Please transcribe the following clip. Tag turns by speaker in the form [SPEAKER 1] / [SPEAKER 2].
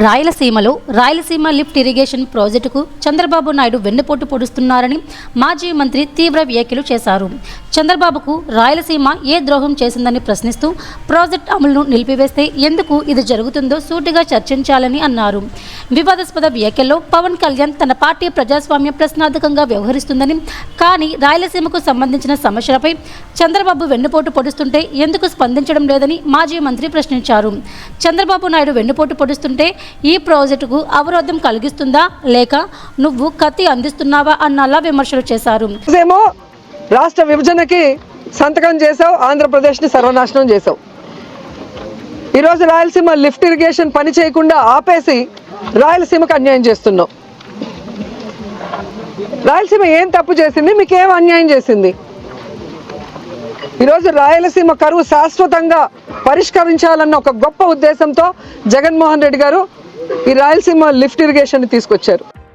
[SPEAKER 1] రాయలసీమలో Rayalaseema lift irrigation ప్రాజెక్టుకు చంద్రబాబు నాయుడు వెన్నుపోటు పొడుస్తున్నారని మాజీ మంత్రి తీవ్ర వ్యాఖ్యలు చేశారు. చంద్రబాబుకు రాయలసీమ ఏ ద్రోహం చేసిందని ప్రశ్నిస్తూ ప్రాజెక్ట్ అమలును నిలిపివేస్తే ఎందుకు ఇది జరుగుతుందో సూటిగా చర్చించాలని అన్నారు. వివాదాస్పద వ్యాఖ్యల్లో పవన్ కళ్యాణ్ తన పార్టీ ప్రజాస్వామ్య ప్రశ్నార్థకంగా వ్యవహరిస్తుందని కానీ రాయలసీమకు సంబంధించిన సమస్యలపై చంద్రబాబు వెన్నుపోటు పొడుస్తుంటే ఎందుకు స్పందించడం లేదని మాజీ మంత్రి ప్రశ్నించారు. చంద్రబాబు నాయుడు వెన్నుపోటు పొడుస్తుంటే ఈ ప్రాజెక్టుకు అవరోధం కలిగిస్తుందా లేక నువ్వు కత్తి అందిస్తున్నావా అన్నలా విమర్శలు చేశారు.
[SPEAKER 2] ఏమో రాష్ట్ర విభజనకి సంతకం చేసావు ఆంధ్రప్రదేశ్ని సర్వనాశనం చేసావు ఈరోజు రాయలసీమ లిఫ్ట్ ఇరిగేషన్ పని చేయకుండా ఆపేసి రాయలసీమకు అన్యాయం చేస్తున్నావు. రాయలసీమ ఏం తప్పు చేసింది? మీకు ఏం అన్యాయం చేసింది? ఈరోజు రాయలసీమ కరువు శాశ్వతంగా పరిష్కరించాలన్న ఒక గొప్ప ఉద్దేశంతో జగన్మోహన్ రెడ్డి గారు ఈ రాయలసీమ లిఫ్ట్ ఇరిగేషన్ తీసుకొచ్చారు.